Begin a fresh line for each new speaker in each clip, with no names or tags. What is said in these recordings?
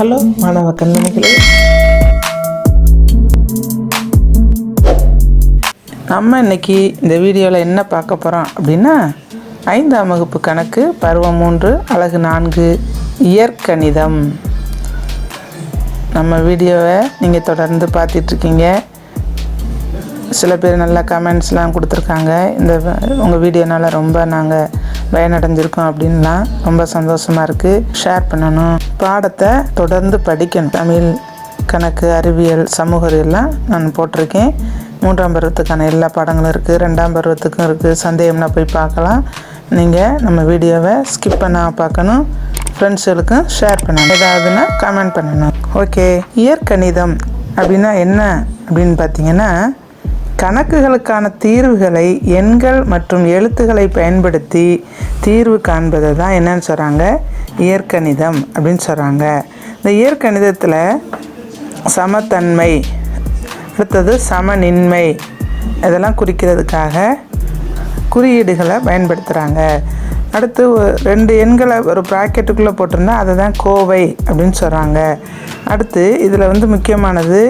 Hello மாணவ கண்மணிகளே நம்ம இன்னைக்கு இந்த வீடியோவில் என்ன பார்க்க போகிறோம் அப்படின்னா ஐந்தாம் வகுப்பு கணக்கு பருவம் மூன்று அழகு நான்கு இயற்கணிதம். நம்ம வீடியோவை நீங்கள் தொடர்ந்து பார்த்துட்ருக்கீங்க சில பேர் நல்லா கமெண்ட்ஸ்லாம் கொடுத்துருக்காங்க. இந்த உங்கள் வீடியோனால ரொம்ப நாங்கள் பயனடைஞ்சிருக்கோம் அப்படின்லாம் ரொம்ப சந்தோஷமாக இருக்குது ஷேர் பண்ணணும். பாடத்தை தொடர்ந்து படிக்கணும். தமிழ் கணக்கு அறிவியல் சமூகரியெல்லாம் நான் போட்டிருக்கேன். மூன்றாம் பருவத்துக்கான எல்லா பாடங்களும் இருக்குது ரெண்டாம் பருவத்துக்கும் இருக்குது சந்தேகம்னா போய் பார்க்கலாம். நீங்கள் நம்ம வீடியோவை ஸ்கிப் பண்ண பார்க்கணும். ஃப்ரெண்ட்ஸுகளுக்கும் ஷேர் பண்ணணும். ஏதாவதுன்னா கமெண்ட் பண்ணணும். ஓகே இயற்கணிதம் அப்படின்னா என்ன அப்படின்னு பார்த்தீங்கன்னா கணக்குகளுக்கான தீர்வுகளை எண்கள் மற்றும் எழுத்துக்களை பயன்படுத்தி தீர்வு காண்பதை தான் என்னன்னு சொல்கிறாங்க இயற்கணிதம் அப்படின்னு சொல்கிறாங்க இந்த இயற்கணிதத்தில் சமத்தன்மை அடுத்தது சமநின்மை இதெல்லாம் குறிக்கிறதுக்காக குறியீடுகளை பயன்படுத்துகிறாங்க அடுத்து ரெண்டு எண்களை ஒரு ப்ராக்கெட்டுக்குள்ளே போட்டிருந்தா அதை தான் கோவை அப்படின்னு சொல்கிறாங்க அடுத்து இதில் வந்து முக்கியமானது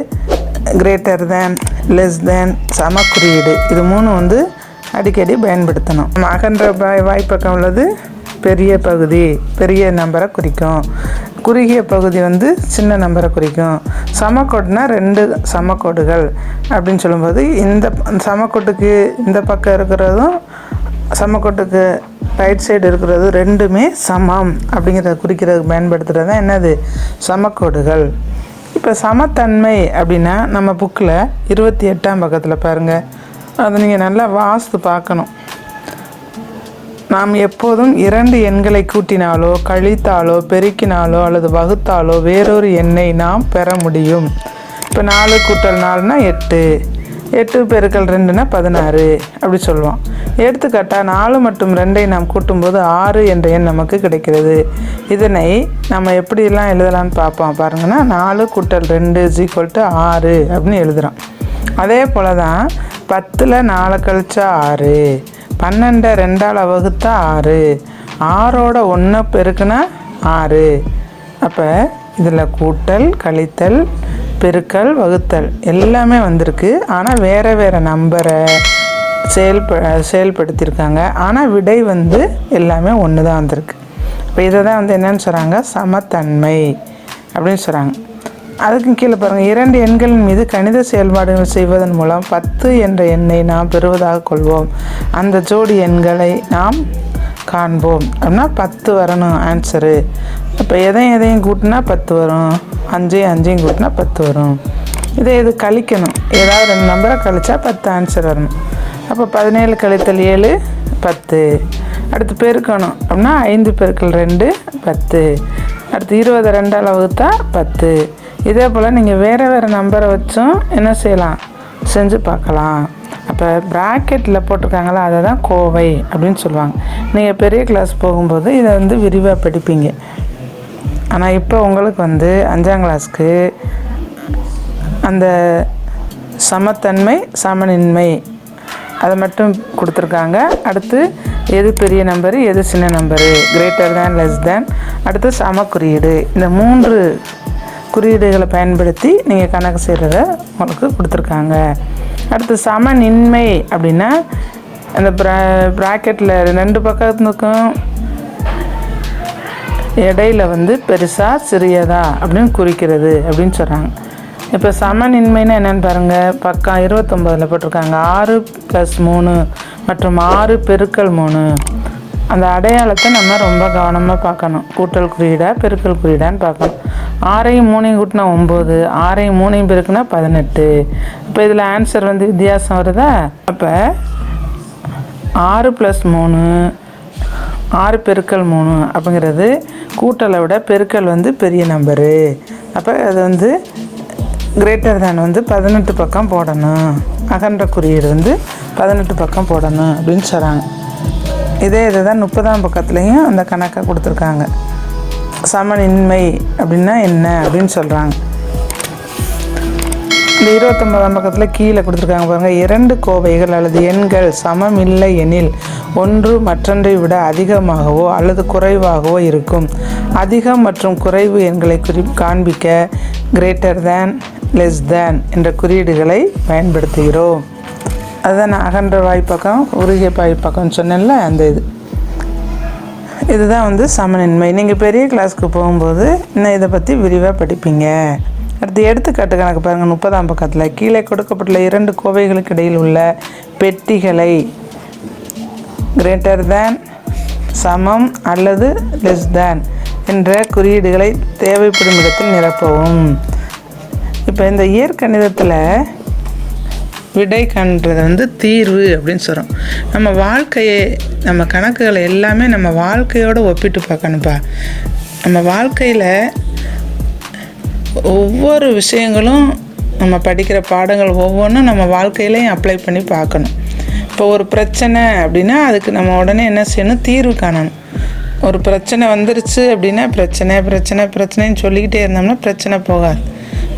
கிரேட்டர் தேன் லெஸ் தேன் சம குறியீடு. இது மூணு வந்து அடிக்கடி பயன்படுத்தணும். அகன்ற வாய் வாய்ப்பக்கம் உள்ளது பெரிய பகுதி பெரிய நம்பரை குறிக்கும். குறுகிய பகுதி வந்து சின்ன நம்பரை குறிக்கும். சமக்கோடுனா ரெண்டு சமக்கோடுகள் அப்படின்னு சொல்லும்போது இந்த சமக்கோட்டுக்கு இந்த பக்கம் இருக்கிறதும் சமக்கோட்டுக்கு ரைட் சைடு இருக்கிறது ரெண்டுமே சமம் அப்படிங்கிறத குறிக்கிறதுக்கு பயன்படுத்துகிறது தான் என்னது? சமக்கோடுகள் இப்போ சமத்தன்மை அப்படின்னா நம்ம புக்கில் இருபத்தி எட்டாம் பக்கத்தில் பாருங்கள் அதை நீங்கள் நல்லா வாஸ்து பார்க்கணும். நாம் எப்போதும் இரண்டு எண்களை கூட்டினாலோ கழித்தாலோ பெருக்கினாலோ அல்லது வகுத்தாலோ வேறொரு எண்ணை நாம் பெற முடியும். இப்போ நாலு கூட்டல் நாலுனா எட்டு. எட்டு பெருக்கள் ரெண்டுனா பதினாறு அப்படி சொல்லுவோம். எடுத்துக்காட்டாக நாலு மற்றும் ரெண்டை நாம் கூட்டும்போது ஆறு என்ற எண் நமக்கு கிடைக்கிறது. இதனை நம்ம எப்படியெல்லாம் எழுதலாம்னு பார்ப்போம். பாருங்கன்னா நாலு கூட்டல் ரெண்டு இஸ் ஈக்குவல் டு ஆறு அப்படின்னு எழுதுகிறோம் அதே போல் தான் பத்தில் நாலு கழிச்சா ஆறு பன்னெண்டை ரெண்டால் வகுத்தா ஆறு ஆறோட ஒன்று பெருக்குனா ஆறு. அப்போ இதில் கூட்டல் கழித்தல் பெருக்கல் வகுத்தல் எல்லாமே வந்திருக்கு. ஆனால் வேறு வேறு நம்பரை செயல்ப செயல்படுத்தியிருக்காங்க. ஆனால் விடை வந்து எல்லாமே ஒன்று தான் வந்திருக்கு. இப்போ இதை தான் வந்து என்னன்னு சொல்கிறாங்க சமத்தன்மை அப்படின்னு சொல்கிறாங்க அதுக்கும் கீழே பாருங்கள் இரண்டு எண்களின் மீது கணித செயல்பாடுகள் செய்வதன் மூலம் பத்து என்ற எண்ணை நாம் பெறுவதாக கொள்வோம். அந்த ஜோடி எண்களை நாம் காண்போம். அப்படின்னா பத்து வரணும் ஆன்சரு இப்போ எதையும் எதையும் கூட்டினா பத்து வரும். அஞ்சையும் அஞ்சையும் கூட்டினா பத்து வரும். இதே இது கழிக்கணும். ஏதாவது ரெண்டு நம்பரை கழிச்சா பத்து ஆன்சர் வரணும். அப்போ பதினேழு கழித்தல் ஏழு பத்து. அடுத்து பெருக்கணும். அப்படின்னா ஐந்து பெருக்கல் ரெண்டு பத்து. அடுத்து இருபது ரெண்டால் வகுத்தா பத்து. இதே போல் நீங்கள் வேறு வேறு நம்பரை வச்சும் என்ன செய்யலாம்? செஞ்சு பார்க்கலாம். அப்போ ப்ராக்கெட்டில் போட்டிருக்காங்களா? அதை தான் கோவை அப்படின்னு சொல்லுவாங்க. நீங்கள் பெரிய கிளாஸ் போகும்போது இதை வந்து விரிவாக படிப்பீங்க. ஆனால் இப்போ உங்களுக்கு வந்து அஞ்சாம் கிளாஸ்க்கு அந்த சமத்தன்மை சமநின்மை அதை மட்டும் கொடுத்துருக்காங்க. அடுத்து எது பெரிய நம்பரு எது சின்ன number greater than less than அடுத்து சம குறியீடு. இந்த மூன்று குறியீடுகளை பயன்படுத்தி நீங்கள் கணக்கு செய்கிறத உங்களுக்கு கொடுத்துருக்காங்க. அடுத்து சமநின்மை அப்படின்னா அந்த ப்ரா ப்ராக்கெட்டில் ரெண்டு பக்கத்துக்கும் இடையில வந்து பெருசா சிறியதா அப்படின்னு குறிக்கிறது அப்படின்னு சொல்கிறாங்க இப்போ சமநின்மைன்னு என்னென்னு பாருங்கள் பக்கம் இருபத்தொம்போதில் போட்டிருக்காங்க. ஆறு ப்ளஸ் மூணு மற்றும் ஆறு பெருக்கல் மூணு. அந்த அடையாளத்தை நம்ம ரொம்ப கவனமாக பார்க்கணும். கூட்டல் குறியீடா பெருக்கல் குறியீடான்னு பார்க்கணும். ஆறையும் மூணையும் கூட்டினா ஒம்பது ஆறையும் மூணையும் பெருக்குனா பதினெட்டு. இப்போ இதில் ஆன்சர் வந்து வித்தியாசம் வருதா? அப்போ ஆறு ப்ளஸ் மூணு ஆறு பெருக்கல் மூணு அப்படிங்கிறது கூட்டலை விட பெருக்கல் வந்து பெரிய நம்பரு அப்போ அது வந்து கிரேட்டர் தேன் வந்து பதினெட்டு பக்கம் போடணும். அகன்ற குறியீடு வந்து பதினெட்டு பக்கம் போடணும் அப்படின்னு சொல்கிறாங்க இதே இதை தான் முப்பதாம் பக்கத்துலேயும் அந்த கணக்கை கொடுத்துருக்காங்க. சமநின்மை அப்படின்னா என்ன அப்படின்னு சொல்கிறாங்க இந்த இருபத்தொன்பதாம் பக்கத்தில் கீழே கொடுத்துருக்காங்க பாருங்கள் இரண்டு கோவைகள் அல்லது எண்கள் சமம் இல்லை எனில் ஒன்று மற்றொன்றை விட அதிகமாகவோ அல்லது குறைவாகவோ இருக்கும். அதிகம் மற்றும் குறைவு எண்களை குறி காண்பிக்க கிரேட்டர் தேன் லெஸ் தேன் என்ற குறியீடுகளை பயன்படுத்துகிறோம். அதுதான் நான் அகன்ற வாய்ப்பக்கம் உருகிய வாய்ப்பக்கம் சொன்னேன்ல அந்த இது. இதுதான் வந்து சமநின்மை நீங்கள் பெரிய கிளாஸ்க்கு போகும்போது இன்னும் இதை பற்றி விரிவாக படிப்பீங்க. அடுத்து எடுத்துக்காட்டு கணக்கு பாருங்கள் முப்பதாம் பக்கத்தில் கீழே கொடுக்கப்பட்டுள்ள இரண்டு கோவைகளுக்கு இடையில் உள்ள பெட்டிகளை கிரேட்டர் தேன் சமம் அல்லது லெஸ் தேன் என்ற குறியீடுகளை தேவைப்படும் இடத்தில் நிரப்பவும். இப்போ இந்த இயற்கணிதத்தில் விடை காண்றது வந்து தீர்வு அப்படின்னு சொல்கிறோம் நம்ம வாழ்க்கையை நம்ம கணக்குகளை எல்லாமே நம்ம வாழ்க்கையோடு ஒப்பிட்டு பார்க்கணும்ப்பா நம்ம வாழ்க்கையில் ஒவ்வொரு விஷயங்களும் நம்ம படிக்கிற பாடங்கள் ஒவ்வொன்றும் நம்ம வாழ்க்கையிலையும் அப்ளை பண்ணி பார்க்கணும். இப்போ ஒரு பிரச்சனை அப்படின்னா அதுக்கு நம்ம உடனே என்ன செய்யணும்? தீர்வு காணணும். ஒரு பிரச்சனை வந்துருச்சு அப்படின்னா பிரச்சனை பிரச்சனை பிரச்சனைன்னு சொல்லிக்கிட்டே இருந்தோம்னா பிரச்சனை போகாது.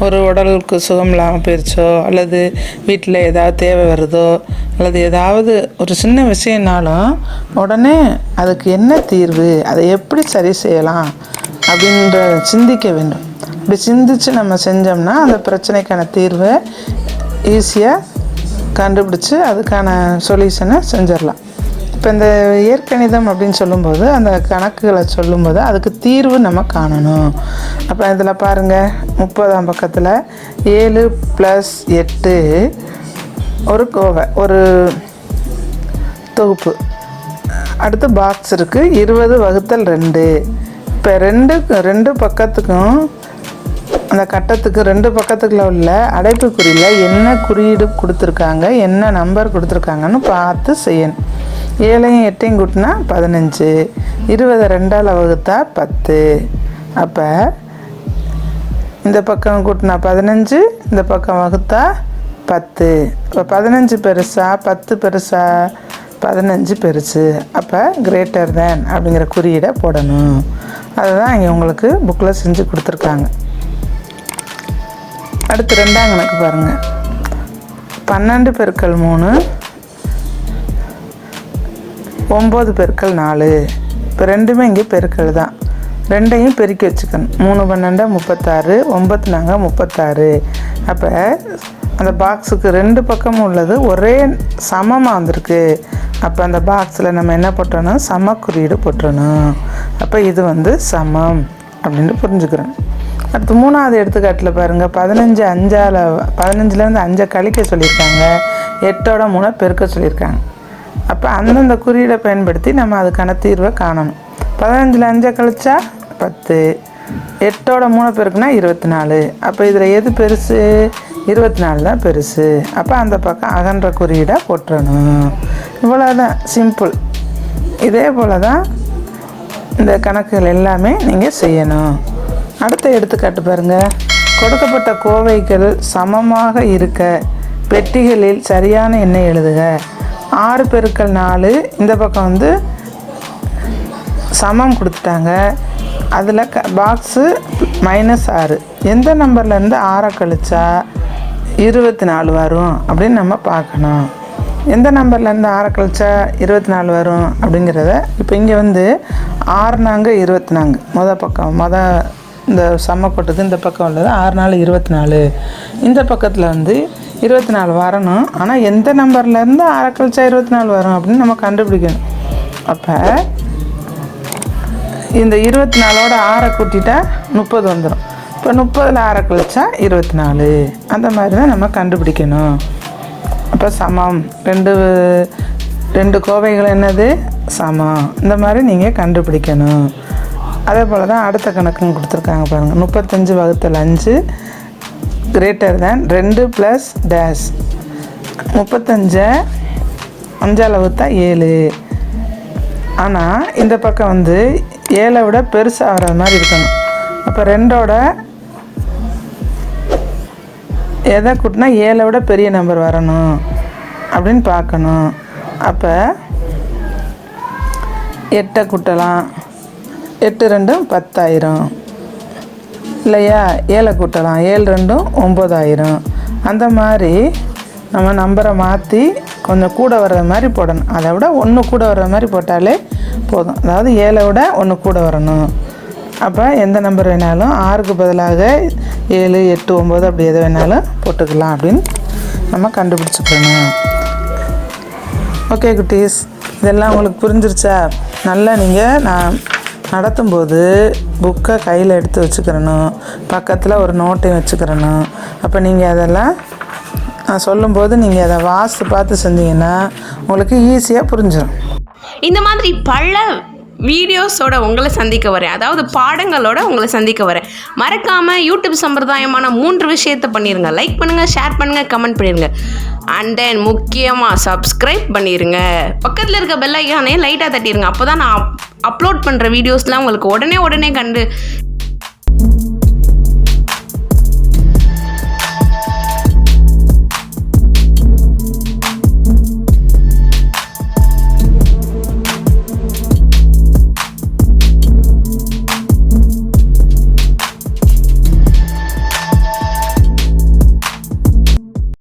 ஒரு உடலுக்கு சுகம் இல்லாமல் போயிடுச்சோ அல்லது வீட்டில் ஏதாவது தேவை வருதோ? அல்லது ஏதாவது ஒரு சின்ன விஷயம்னாலும் உடனே அதுக்கு என்ன தீர்வு? அதை எப்படி சரி செய்யலாம்? அப்படின்ற சிந்திக்க வேண்டும். இப்படி சிந்திச்சு நம்ம செஞ்சோம்னா அந்த பிரச்சனைக்கான தீர்வை ஈஸியாக கண்டுபிடிச்சி அதுக்கான சொல்யூஷனை செஞ்சிடலாம். இப்போ இந்த இயற்கணிதம் அப்படின்னு சொல்லும்போது அந்த கணக்குகளை சொல்லும்போது அதுக்கு தீர்வு நம்ம காணணும். அப்போ இதில் பாருங்கள் முப்பதாம் பக்கத்தில் ஏழு ப்ளஸ் எட்டு ஒரு கோவை ஒரு தொகுப்பு. அடுத்து பாக்ஸ் இருக்குது இருபது வகுத்தல் ரெண்டு. இப்போ ரெண்டு ரெண்டு பக்கத்துக்கும் அந்த கட்டத்துக்கு ரெண்டு பக்கத்துக்குள்ள உள்ள அடைப்புக்குறியில் என்ன குறியீடு கொடுத்துருக்காங்க என்ன நம்பர் கொடுத்துருக்காங்கன்னு பார்த்து செய்யணும். ஏழையும் எட்டையும் கூட்டினா பதினஞ்சு இருபதை ரெண்டால் வகுத்தா பத்து. அப்போ இந்த பக்கம் கூட்டினா பதினஞ்சு இந்த பக்கம் வகுத்தா பத்து. இப்போ பதினஞ்சு பெருசா பத்து பெருசா பதினஞ்சு பெருசு. அப்போ கிரேட்டர் தேன் அப்படிங்கிற குறியீடை போடணும். அதுதான் இங்கே உங்களுக்கு புக்கில் செஞ்சு கொடுத்துருக்காங்க. அடுத்து ரெண்டாம் கணக்கு பாருங்கள் பன்னெண்டு பெருக்கள் மூணு ஒம்பது பெருக்கள் நாலு. இப்போ ரெண்டுமே இங்கே பெருக்கள் தான். ரெண்டையும் பெருக்கி வச்சுக்கணும். மூணு பன்னெண்டா முப்பத்தாறு ஒம்பத்து நாங்கள் முப்பத்தாறு. அப்போ அந்த பாக்ஸுக்கு ரெண்டு பக்கமும் உள்ளது ஒரே சமமாக வந்திருக்கு. அப்போ அந்த பாக்ஸில் நம்ம என்ன போட்டணும்? சம குறியீடு போட்டணும் அப்போ இது வந்து சமம் அப்படின்னு புரிஞ்சுக்கிறேன் அடுத்து மூணாவது எடுத்துக்காட்டில் பாருங்கள் பதினஞ்சு அஞ்சால் பதினஞ்சுலேருந்து அஞ்சை கழிக்க சொல்லியிருக்காங்க. எட்டோட மூணை பெருக்க சொல்லியிருக்காங்க. அப்போ அந்தந்த குறியீடை பயன்படுத்தி நம்ம அதுக்கான தீர்வை காணணும். பதினஞ்சில் அஞ்சை கழிச்சா பத்து. எட்டோட மூணு பெருக்குனா இருபத்தி நாலு அப்போ இதில் எது பெருசு? இருபத்தி நாலு தான் பெருசு. அப்போ அந்த பக்கம் அகன்ற குறியீடை போட்டுறணும் இவ்வளோதான் சிம்பிள். இதே போல் தான் இந்த கணக்குகள் எல்லாமே நீங்கள் செய்யணும். அடுத்த எடுத்துக்காட்டு பாருங்கள் கொடுக்கப்பட்ட கோவைகள் சமமாக இருக்க பெட்டிகளில் சரியான எண்ணெய் எழுதுக. ஆறு பெருக்கல் நாலு இந்த பக்கம் வந்து சமம் கொடுத்துட்டாங்க. அதில் க பாக்ஸு மைனஸ் ஆறு. எந்த நம்பர்லேருந்து ஆறை கழிச்சா இருபத்தி நாலு வரும் அப்படின்னு நம்ம பார்க்கணும். எந்த நம்பர்லேருந்து ஆறை கழிச்சா இருபத்தி நாலு வரும் அப்படிங்கிறத இப்போ இங்கே வந்து ஆறு நாங்க இருபத்தி நான்கு மொதல் பக்கம் மொதல் இந்த சம்மப்பட்டது இந்த பக்கம் உள்ளது. ஆறு நாள் இருபத்தி நாலு. இந்த பக்கத்தில் வந்து இருபத்தி நாலு வரணும். ஆனால் எந்த நம்பர்லேருந்து ஆற கழிச்சா இருபத்தி நாலு வரும் அப்படின்னு நம்ம கண்டுபிடிக்கணும். அப்போ இந்த இருபத்தி நாலோட ஆறை கூட்டிட்டா முப்பது வந்துடும் இப்போ முப்பதில் ஆறை கழிச்சா இருபத்தி நாலு. அந்த மாதிரி தான் நம்ம கண்டுபிடிக்கணும். அப்போ சமம். ரெண்டு ரெண்டு கோவைகள் என்னது? சமம். இந்த மாதிரி நீங்கள் கண்டுபிடிக்கணும். அதே போல் தான் அடுத்த கணக்குன்னு கொடுத்துருக்காங்க பாருங்கள் முப்பத்தஞ்சு வகுத்தல் அஞ்சு கிரேட்டர் தேன் ரெண்டு ப்ளஸ் டேஷ் முப்பத்தஞ்சை அஞ்சால் வகுத்தா ஏழு. ஆனால் இந்த பக்கம் வந்து ஏழை விட பெருசாக வர மாதிரி இருக்கணும். அப்போ ரெண்டோட எதை கூட்டினா ஏழை விட பெரிய நம்பர் வரணும் அப்படின்னு பார்க்கணும். அப்போ எட்டை கூட்டலாம். எட்டு ரெண்டும் பத்தாயிரம். இல்லையா? ஏழை கூட்டலாம். ஏழு ரெண்டும் ஒம்பதாயிரம். அந்த மாதிரி நம்ம நம்பரை மாற்றி கொஞ்சம் கூட வர்ற மாதிரி போடணும். அதை விட ஒன்று கூட வர்ற மாதிரி போட்டாலே போதும். அதாவது ஏழை விட ஒன்று கூட வரணும். அப்போ எந்த நம்பர் வேணாலும் ஆறுக்கு பதிலாக ஏழு எட்டு ஒம்பது அப்படி எது வேணாலும் போட்டுக்கலாம் அப்படின்னு நம்ம கண்டுபிடிச்சிக்கணும். ஓகே குட்டீஸ். இதெல்லாம் உங்களுக்கு புரிஞ்சிருச்சா? நல்லா நீங்கள் நான் நடத்தும்போது புக்கை கையில் எடுத்து வச்சுக்கிறணும். பக்கத்தில் ஒரு நோட்டையும் வச்சுக்கிறணும். அப்போ நீங்கள் அதெல்லாம் நான் சொல்லும்போது நீங்கள் அதை வாசித்து பார்த்து செஞ்சீங்கன்னா உங்களுக்கு ஈஸியாக புரிஞ்சிடும்
இந்த மாதிரி பல வீடியோஸோட உங்களை சந்திக்க வரேன். அதாவது பாடங்களோட உங்களை சந்திக்க வரேன். மறக்காமல் யூடியூப் சம்பிரதாயமான மூன்று விஷயத்தை பண்ணிடுங்க லைக் பண்ணுங்கள் ஷேர் பண்ணுங்கள் கமெண்ட் பண்ணிடுங்க அண்ட் தென் முக்கியமாக சப்ஸ்கிரைப் பண்ணிடுங்க பக்கத்தில் இருக்க பெல் ஐக்கானே லைட்டாக தட்டிடுங்க அப்போ தான் நான் அப்லோட் பண்ணுற வீடியோஸ்லாம் உங்களுக்கு உடனே உடனே கண்டு